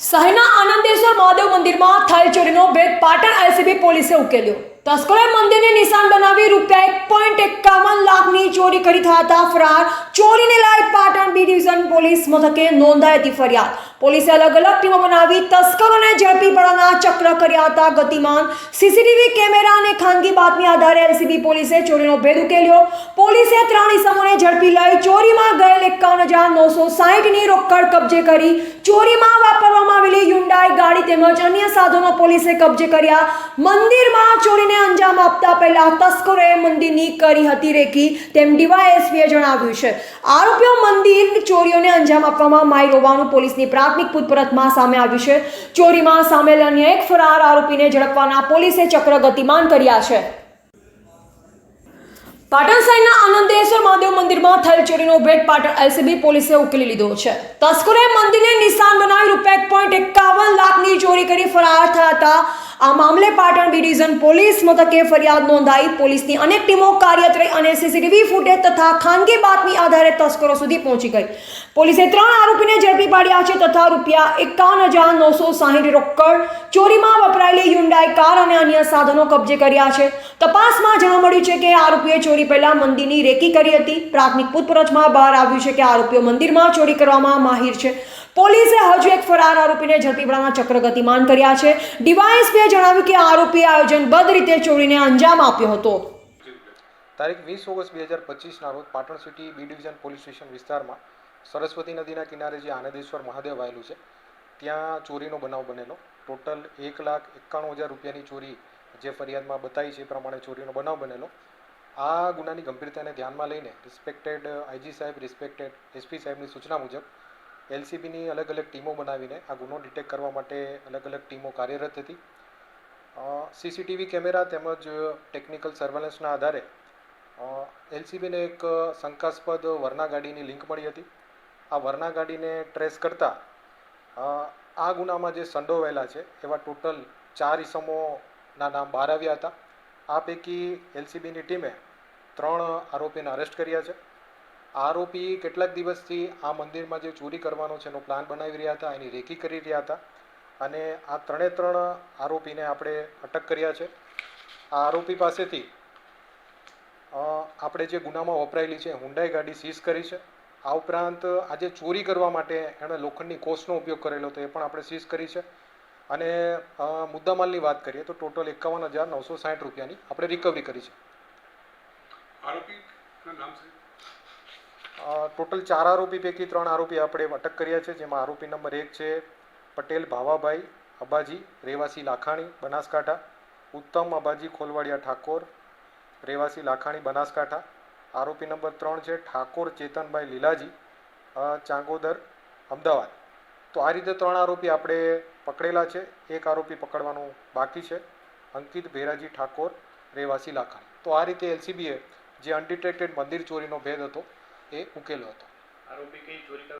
શહેરના આનંદેશ્વર મહાદેવ મંદિરમાં થયેલ ચોરીનો ભેદ પાટણ એલસીબી પોલીસે ઉકેલ્યો. તસ્કરોએ મંદિરને નિશાન બનાવી રૂપિયા એક પોઈન્ટ એકાવન લાખની ચોરી કરી થયા હતા. ફરાર, ચોરીને પાટણ બી ડિવિઝન પોલીસ મથકે નોંધાઈ ફરિયાદ. પોલીસે અલગ અલગ ટીમો બનાવી તસ્કરોને ઝડપી પડવાના ચક્ર કર્યા હતા. ગતિમાન, સીસીટીવી કેમેરા અને ખાનગી બાતમી આધારે એલસીબી પોલીસે ચોરીનો ભેદ ઉકેલ્યો. પોલીસે ત્રણ ઇસમોને ઝડપી લઈ ચોરીમાં ગયેલ એકાવન હજાર નવસો સાહીઠની રોકડ કબજે કરી ચોરીમાં વાપરવામાં આવેલી ગાડી તેમજ અન્ય સાધનો પોલીસે કબજે કર્યા. મંદિરમાં ચોરીને અંજામ આપતા પહેલા તસ્કરોએ મંદિરની કરી હતી રેકી તેમ ડીવાયએસપીએ જણાવ્યું છે. આરોપીઓ મંદિર ચોરીઓને અંજામ આપવામાં માહિર હોવાનું પોલીસની પ્રાથમિક પૂછપરછમાં સામે આવ્યું છે. ચોરીમાં સામેલ અન્ય એક ફરાર આરોપીને ઝડપવાના પોલીસે ચક્ર ગતિમાન કર્યા છે. પાટણ સાઈડના આનંદેશ્વર મહાદેવ મંદિરમાં થયેલ ચોરીનો ભેટ પાટણ એલસીબી પોલીસે ઉકેલી લીધો છે. તસ્કરોએ મંદિરને નિશાન બનાવી રૂપિયા એક પોઈન્ટ એકાવન લાખની ચોરી કરી ફરાર થયા હતા. આ મામલે પાટણ બી ડિવિઝન પોલીસ મથકે ફરિયાદ નોંધાઈ. પોલીસની અનેક ટીમો કાર્યરત રહી અને સીસીટીવી ફૂટેજ તથા ખાનગી બાતમી આધારે તસ્કરો સુધી પહોંચી ગઈ. પોલીસે ત્રણ આરોપીને ઝડપી પાડ્યા છે તથા રૂપિયા એકાવન હજાર નવસો સાહીઠ રોકડ, ચોરીમાં વપરાયેલી યુન્ડાઈ કાર અને અન્ય સાધનો કબજે કર્યા છે. તપાસમાં જાણવા મળ્યું છે કે આરોપીએ ચોરી પહેલા મંદિરની રેકી કરી હતી. પ્રાથમિક પૂછપરછમાં બહાર આવ્યું છે કે આરોપીઓ મંદિરમાં ચોરી કરવામાં માહિર છે. પોલીસે હજુ એક ફરાર આરોપીને ઝડપી પાડવાના ચક્ર ગતિમાન કર્યા છે. ડીવાયએસપીએ જણાવ્યું કે આરોપીએ આયોજનબદ્ધ રીતે ચોરીને અંજામ આપ્યો હતો. તારીખ વીસ ઓગસ્ટ બે હજાર પચીસના રોજ Patan city B division police station વિસ્તારમાં સરસ્વતી નદીના કિનારે જે આનંદેશ્વર મહાદેવ આવેલું છે, ત્યાં ચોરીનો બનાવ બનેલો. ટોટલ એક લાખ એકાણું હજાર રૂપિયાની ચોરી જે ફરિયાદમાં બતાવી છે એ પ્રમાણે ચોરીનો બનાવ બનેલો. આ ગુનાની ગંભીરતાને ધ્યાનમાં લઈને રિસ્પેક્ટેડ આઈજી સાહેબ રિસ્પેક્ટેડ એસપી સાહેબની સૂચના મુજબ એલસીબીની અલગ અલગ ટીમો બનાવીને આ ગુનો ડિટેક્ટ કરવા માટે અલગ અલગ ટીમો કાર્યરત હતી. સીસીટીવી કેમેરા તેમજ ટેકનિકલ સર્વેલન્સના આધારે એલસીબીને એક શંકાસ્પદ વરના ગાડીની લિંક મળી હતી. આ વરના ગાડીને ટ્રેસ કરતાં આ ગુનામાં જે સંડોવાયેલા છે, એવા ટોટલ ચાર ઇસમોના નામ બહાર આવ્યા હતા. આ પૈકી એલસીબીની ટીમે ત્રણ આરોપીને અરેસ્ટ કર્યા છે. આરોપી કેટલાક દિવસથી આ મંદિરમાં જે ચોરી કરવાનો છે એનો પ્લાન બનાવી રહ્યા હતા, એની રેકી કરી રહ્યા હતા અને આ ત્રણે ત્રણ આરોપીને આપણે અટક કર્યા છે. આ આરોપી પાસેથી આપણે જે ગુનામાં વપરાયેલી છે હુંડાઈ ગાડી સીઝ કરી છે. આ ઉપરાંત આજે ચોરી કરવા માટે એણે લોખંડની કોષનો ઉપયોગ કરેલો હતો, એ પણ આપણે સીઝ કરી છે. અને મુદ્દામાલની વાત કરીએ તો ટોટલ એકાવન હજાર નવસો સાઠ રૂપિયાની આપણે રિકવરી કરી છે. આરોપી નામ છે ટોટલ ચાર આરોપી પૈકી ત્રણ આરોપી આપણે અટક કર્યા છે, જેમાં આરોપી નંબર એક છે પટેલ ભાવાભાઈ, અબાજી રેવાસી લાખાણી, બનાસકાંઠા, ઉત્તમ અબાજી ખોલવાડિયા ઠાકોર રેવાસી લાખાણી, બનાસકાંઠા. આરોપી નંબર ત્રણ છે ઠાકોર ચેતનભાઈ લીલાજી ચાંગોદર, અમદાવાદ. તો આ રીતે ત્રણ આરોપી આપણે પકડેલા છે, એક આરોપી પકડવાનું બાકી છે, અંકિત ભેરાજી ઠાકોર રેવાસી લાખાણી. તો આ રીતે એલસીબીએ જે અનડિટેક્ટેડ મંદિર ચોરીનો ભેદ હતો એ ઉકેલો હતો. આરોપી કઈ ચોરી